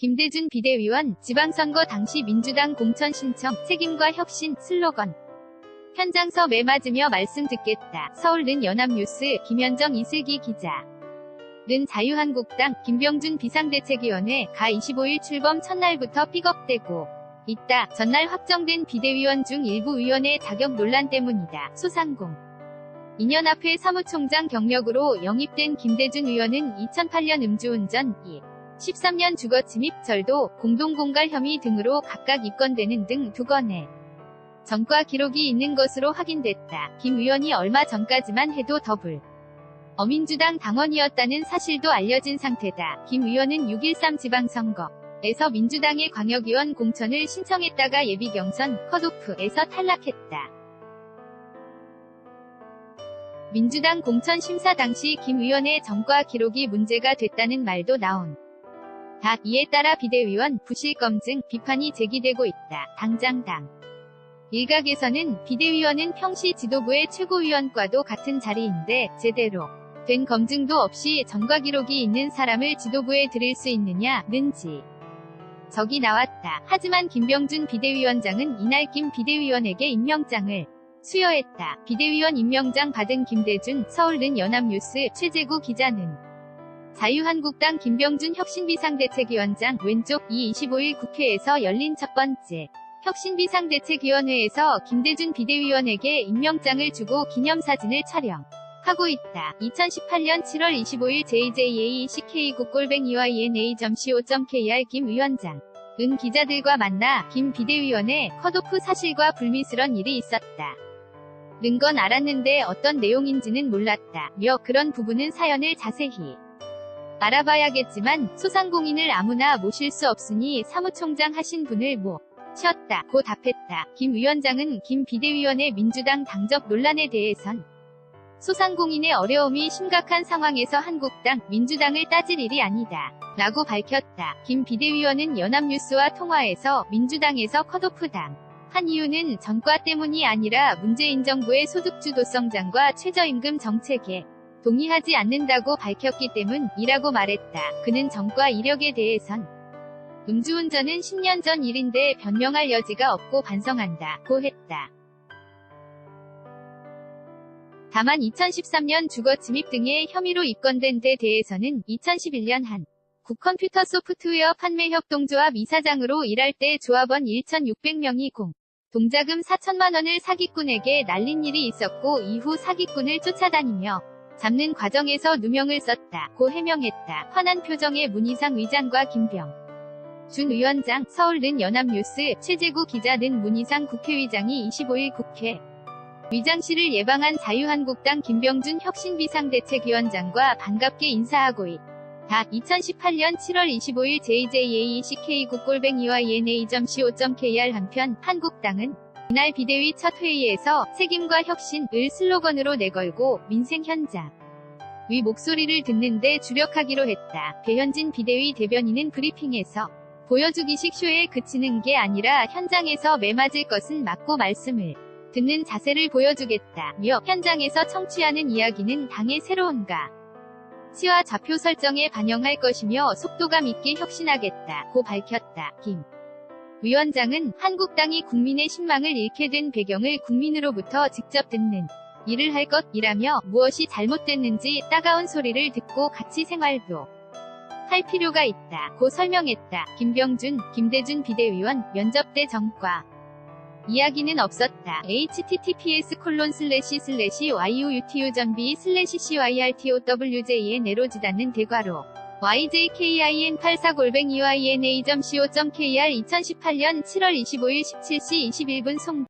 김대준 비대위원 지방선거 당시 민주당 공천 신청 책임과 혁신 슬로건 현장서 매맞으며 말씀 듣겠다. 서울는 연합뉴스 김현정 이슬기 기자 는 자유한국당 김병준 비상대책위원회 가 25일 출범 첫날부터 픽업되고 있다. 전날 확정된 비대위원 중 일부 위원의 자격 논란 때문이다. 소상공 2년 앞에 사무총장 경력으로 영입된 김대준 의원은 2008년 음주운전 2. 13년 주거 침입 절도 공동공갈 혐의 등으로 각각 입건되는 등 두 건의 전과 기록이 있는 것으로 확인됐다. 김 의원이 얼마 전까지만 해도 더불 어민주당 당원이었다는 사실도 알려진 상태다. 김 의원은 6.13 지방선거에서 민주당의 광역의원 공천을 신청했다가 예비경선 컷오프에서 탈락했다. 민주당 공천 심사 당시 김 의원의 전과 기록이 문제가 됐다는 말도 나온. 다 이에 따라 비대위원 부실 검증 비판이 제기되고 있다. 당장 당. 일각에서는 비대위원은 평시 지도부의 최고위원과도 같은 자리인데 제대로 된 검증도 없이 전과 기록이 있는 사람을 지도부에 들일 수 있느냐는지 적이 나왔다. 하지만 김병준 비대위원장은 이날 김 비대위원에게 임명장을 수여했다. 비대위원 임명장 받은 김대준 서울는 연합뉴스 최재구 기자는 자유한국당 김병준 혁신비상대책위원장 왼쪽 이 25일 국회에서 열린 첫 번째 혁신비상대책위원회에서 김대준 비대위원에게 임명장을 주고 기념사진을 촬영 하고 있다. 2018년 7월 25일 JJAECK 국골뱅이와.ena.co.kr 김 위원장 은 기자들과 만나 김 비대위원의 컷오프 사실과 불미스런 일이 있었다. 는건 알았는데 어떤 내용인지는 몰랐다. 며 그런 부분은 사연을 자세히 알아봐야겠지만 소상공인을 아무나 모실 수 없으니 사무총장 하신 분을 모셨다. 고 답했다. 김 위원장은 김 비대위원의 민주당 당적 논란에 대해선 소상공인의 어려움이 심각한 상황에서 한국당, 민주당을 따질 일이 아니다. 라고 밝혔다. 김 비대위원은 연합뉴스와 통화에서 민주당에서 컷오프당 한 이유는 전과 때문이 아니라 문재인 정부의 소득주도성장과 최저임금 정책에 동의하지 않는다고 밝혔기 때문이라고 말했다. 그는 전과 이력에 대해선 음주운전은 10년 전 일인데 변명할 여지가 없고 반성한다. 고 했다. 다만 2013년 주거 침입 등의 혐의로 입건된 데 대해서는 2011년 한 국컴퓨터 소프트웨어 판매 협동조합 이사장으로 일할 때 조합원 1,600명이 공 동자금 4천만 원을 사기꾼에게 날린 일이 있었고 이후 사기꾼을 쫓아다니며 잡는 과정에서 누명을 썼다. 고 해명했다. 화난 표정의 문희상 위장과 김병 준 위원장 서울는 연합뉴스 최재구 기자는 문희상 국회의장이 25일 국회 위장실을 예방한 자유한국당 김병준 혁신비상대책위원장과 반갑게 인사하고 있다. 2018년 7월 25일 JJAECK 국골뱅이와 ENA.co.kr 한편 한국당은 이날 비대위 첫 회의에서 책임과 혁신을 슬로건으로 내걸고 민생 현장. 위 목소리를 듣는데 주력하기로 했다. 배현진 비대위 대변인은 브리핑에서 보여주기식 쇼에 그치는 게 아니라 현장에서 매맞을 것은 맞고 말씀을 듣는 자세를 보여주겠다며 현장에서 청취하는 이야기는 당의 새로운가. 시와 좌표 설정에 반영할 것이며 속도감 있게 혁신하겠다. 고 밝혔다. 김 위원장은 한국당이 국민의 신망을 잃게 된 배경을 국민으로부터 직접 듣는 일을 할 것이라며 무엇이 잘못됐는지 따가운 소리를 듣고 같이 생활도 할 필요가 있다 고 설명했다. 김병준, 김대준 비대위원 면접 때 정과 이야기는 없었다. https 콜론 슬래시 슬래시 yuutu 전비 슬래시 cyrtowj에 내로지닿는 대괄호 yjkin84골뱅이 yna.co.kr 2018년 7월 25일 17시 21분 송